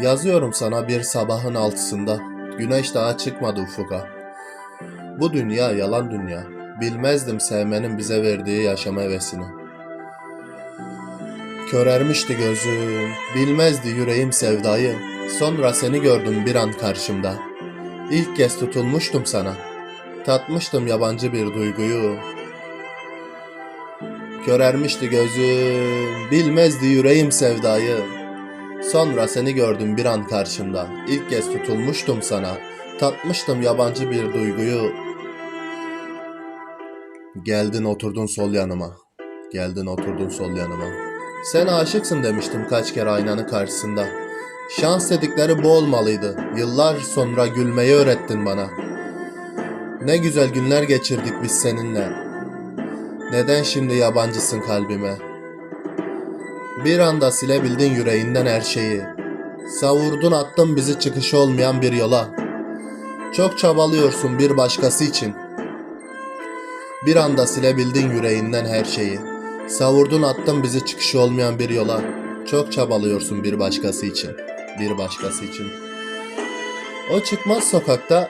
Yazıyorum sana bir sabahın altısında. Güneş daha çıkmadı ufuka. Bu dünya yalan dünya. Bilmezdim sevmenin bize verdiği yaşam hevesini. Körermişti gözüm, bilmezdi yüreğim sevdayı. Sonra seni gördüm bir an karşımda. İlk kez tutulmuştum sana. Tatmıştım yabancı bir duyguyu. Körermişti gözüm, bilmezdi yüreğim sevdayı. Sonra seni gördüm bir an karşımda. İlk kez tutulmuştum sana. Tatmıştım yabancı bir duyguyu. Geldin oturdun sol yanıma. Geldin oturdun sol yanıma. Sen aşıksın demiştim kaç kere aynanın karşısında. Şans dedikleri bu olmalıydı. Yıllar sonra gülmeyi öğrettin bana. Ne güzel günler geçirdik biz seninle. Neden şimdi yabancısın kalbime? Bir anda silebildin yüreğinden her şeyi. Savurdun attın bizi çıkışı olmayan bir yola. Çok çabalıyorsun bir başkası için. Bir anda silebildin yüreğinden her şeyi. Savurdun attın bizi çıkışı olmayan bir yola. Çok çabalıyorsun bir başkası için. Bir başkası için. O çıkmaz sokakta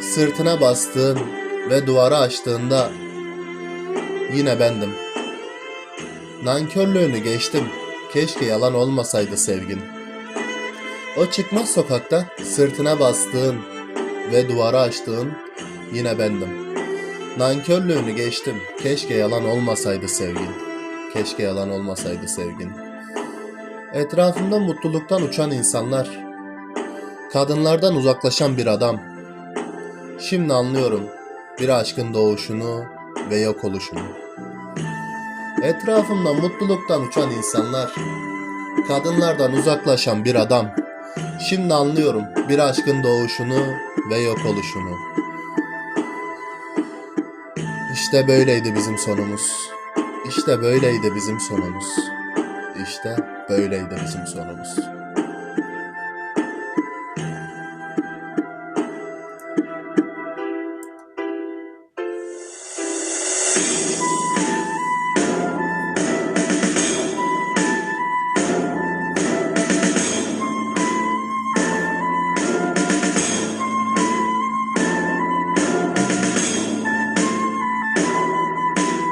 sırtına bastığın ve duvarı açtığında yine bendim. Nankörlüğünü geçtim. Keşke yalan olmasaydı sevgin. O çıkmaz sokakta sırtına bastığın ve duvarı açtığın yine bendim. Nankörlüğünü geçtim. Keşke yalan olmasaydı sevgin. Keşke yalan olmasaydı sevgin. Etrafımda mutluluktan uçan insanlar. Kadınlardan uzaklaşan bir adam. Şimdi anlıyorum bir aşkın doğuşunu ve yok oluşunu. Etrafımda mutluluktan uçan insanlar. Kadınlardan uzaklaşan bir adam. Şimdi anlıyorum bir aşkın doğuşunu ve yok oluşunu. İşte böyleydi bizim sonumuz. İşte böyleydi bizim sonumuz. İşte böyleydi bizim sonumuz.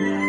Yeah.